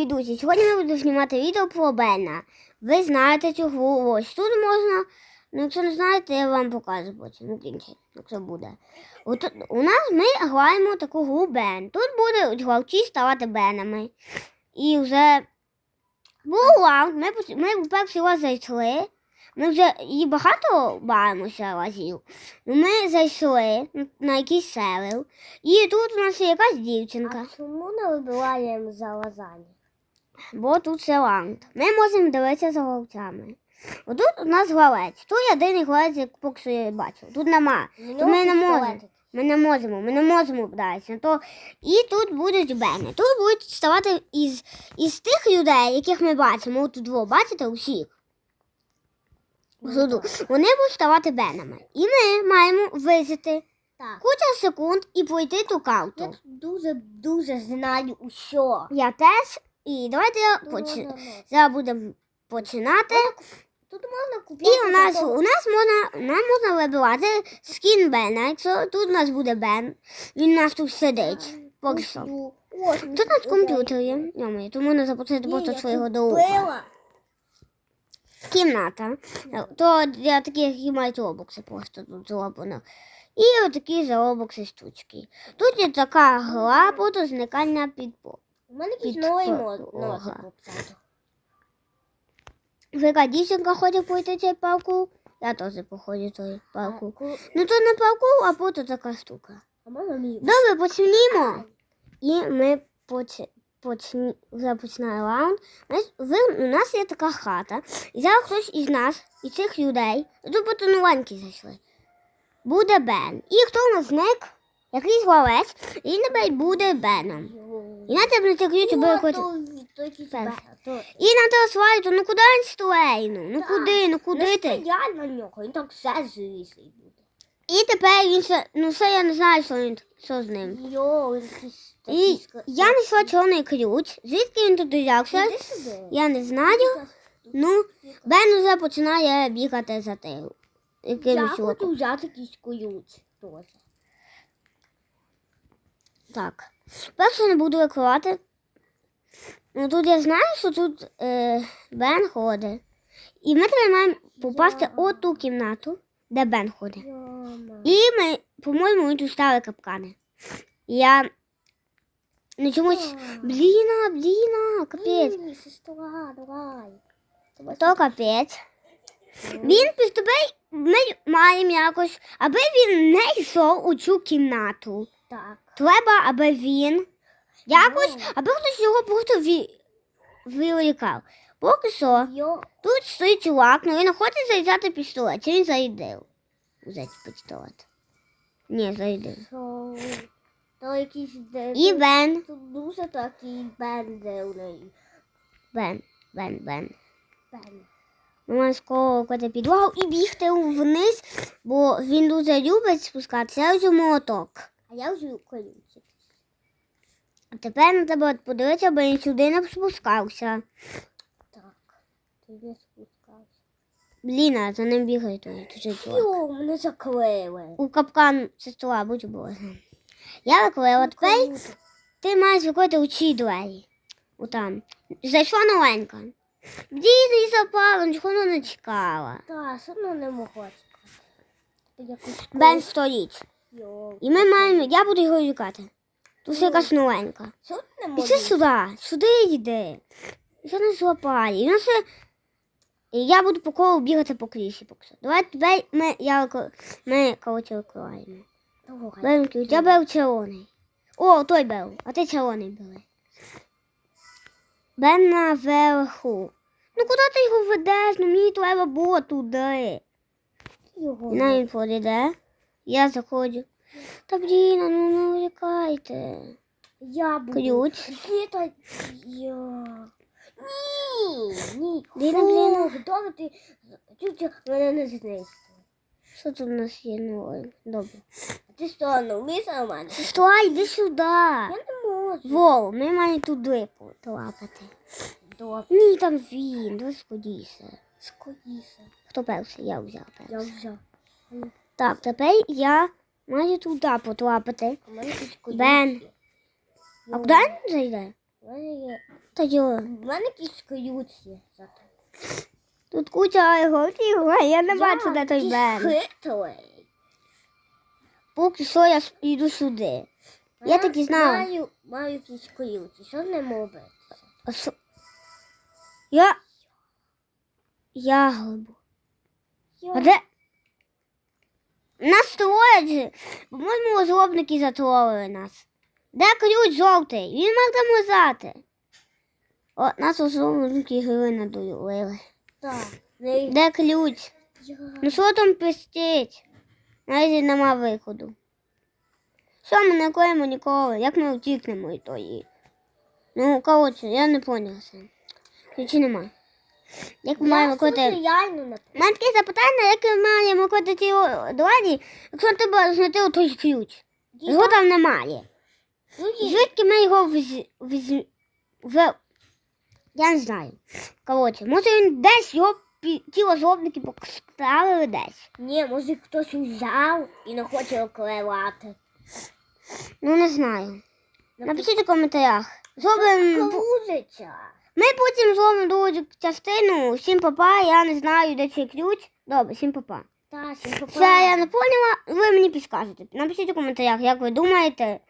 Друзі! Сьогодні ми будемо знімати відео про Бена. Ви знаєте цю. Ось тут можна. Ну, якщо не знаєте, я вам покажу потім у кінці, якщо буде. От, у нас ми граємо таку гру Бен. Тут будуть гравці ставати Бенами. І вже був раунд, ми, ми перший раз зайшли. Ми вже і багато баємося разів. Ну, ми зайшли на- якийсь сервер. І тут у нас є якась дівчинка. А чому не вибиваємо за лазані? Бо тут це раунд. Ми можемо дивитися за гравцями. Отут у нас гравець. Тут єдиний гравець, як поки я бачив. Тут нема. То ми не можемо. Ми не можемо, ми не можемо вдатися. То... І тут будуть бени. Тут будуть ставати із, із тих людей, яких ми бачимо. От тут во, бачите усіх. Суду. Вони будуть ставати бенами. І ми маємо вижити Так. куча секунд і пройти ту Я карту. тут дуже дуже знаю усе. Я теж. І давайте я Тут поч... можна- зараз будемо починати. Тут можна купити. І у нас, у нас можна, нам можна вибивати скін Бена. Якщо тут у нас буде Бен, він у нас тут сидить. Поки що. Тут у нас комп'ютер є. Йомаю, то можна запустити просто свого купила. Кімната. То для таких, які мають робокси просто тут зроблено. І отакі заробокси штучки. Тут є така гра, просто зникання підпо. У мене якийсь Під новий носик. Яка дівчинка ходить пройти цей паркур, я теж походжу той паркур. ку- Ну то не паркур, а просто така штука. А можна мені? Добре, почнімо. І ми поч... почні... вже починаємо раунд. Ви... У нас є така хата. І зараз хтось із нас, із цих людей, по зайшли. Буде Бен. І хто у нас зник? Якийсь гравець, і небудь буде Беном. І на тебе ключ буде І на тебе свалити, ну куди він стрейну? Ну Так. куди, ну куди ти? Я на нього, він так все злісний буде. І тепер він ще, ну все я не знаю, що він що з ним. Йо, І я знайшла чорний ключ. Звідки він тут взявся? Я не знаю. Ну, Бен уже починає бігати за тим. Я хочу взяти якийсь ключ теж. Так. Перше не буду викривати. Ну тут я знаю, що тут е, Бен ходить. І ми тепер маємо попасти Я- у ту кімнату, де Бен ходить. Йома. І ми, по-моєму, тут ставили капкани. Я ну чомусь. Бліна, бліна, капець. Давай. То капець. Він під тобою ми маємо якось, аби він не йшов у цю кімнату. Так. Треба, аби він якось, Ну. аби хтось його просто ві... вилікав. Поки що, Йо. тут стоїть чувак, ну він хоче взяти пістолет. Чи він зайдив? Взяти пістолет. Ні, зайдив. То якийсь де. І Бен, Тут дуже такий бензельний. Бен, Бен, Бен. Бен. Ми маємо скокати підлогу і бігти вниз, бо він дуже любить спускатися. Я вже молоток. А я вже ключик. А тепер на тебе подивитися, бо він сюди не спускався. Так. Ти не спускався. Блін, а за ним бігає той. Йо, мене заклеїли. У капкан сестра, будь обережна. Я виклила, тепер ти маєш виклити у ці двері. Отам. Зайшла новенька. Дійсно, і запала, нічого не чекала. Та, все одно не могла чекати. Бен стоїть. І ми маємо, я буду його вікати. Тут ще якась новенька. Іди сюди, сюди йди. Я не злапає. І ну. І я буду по колу бігати по крісі поки що. Давай тебе ми, я, ми коротше, викриваємо. Ключ. Я беру червоний. О, той беру, а ти червоний бери. Бен наверху. Ну куди ти його ведеш? Ну мені треба було туди. Його. На він подійде. Я заходжу. Та блін, ну не вилікайте. Я буду. Ключ. Де та я? Ні, ні. Ліна, Фу, Ліна. Ти чуть мене не знайшла. Що тут у нас є нове? Добре. Ти що, не вмієш на мене? Сестра, йди сюди. Я не можу. Вов, ми маємо туди потрапити. Добре. Ні, там він, давай скудійся. Скоріше. Хто перший? Я взяв перший. Я взяв. Так, тепер я маю туди потрапити. Бен. А куди він зайде? Та йо. У мене якісь ключ Тут куча а я не бачу, де той Бен. Поки що я йду сюди. Я так і знала. Маю, маю якісь ключ. Що ним робити? Я. Я. А де? Нас тролять. По-моєму, розробники затролили нас. Де ключ жовтий? Він мав там лежати. О, нас розробники гри надурили. Так. Де ключ? Ну що там пистить? Навіть нема виходу. Що ми не коїмо ніколи? Як ми втікнемо і тої? Ну, коротше, я не поняла. Ключі нема. Як ми маємо реально У мене таке запитання, як ми маємо коти ті дладі, якщо треба знайти той ключ. Його там немає. Ну. Звідки ми його вз... вз... в... Я не знаю. Коротше, може він десь його пі- ті розробники поставили десь. Ні, може хтось взяв і не хоче окривати. Ну не знаю. Напишіть у коментарях. Зробимо. Ми потім зробимо другу частину. Всім папа, я не знаю, де цей ключ. Добре, всім папа. Та, сім Це я не поняла, ви мені підскажете. Напишіть у коментарях, як ви думаєте,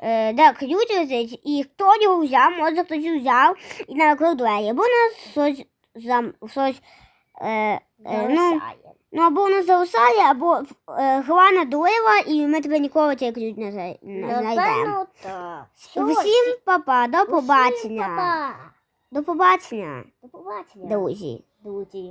е, де ключ лежить, і хто його взяв, може хтось взяв і накрив двері, або нас щось зам щось. Е, е, ну, ну, або нас залишає, або е, гра надурила, і ми тебе ніколи цей ключ не, зай- не знайдемо. Напевно, так. Всім папа, до побачення. па-па. До побачення, До побачення. друзі. Друзі.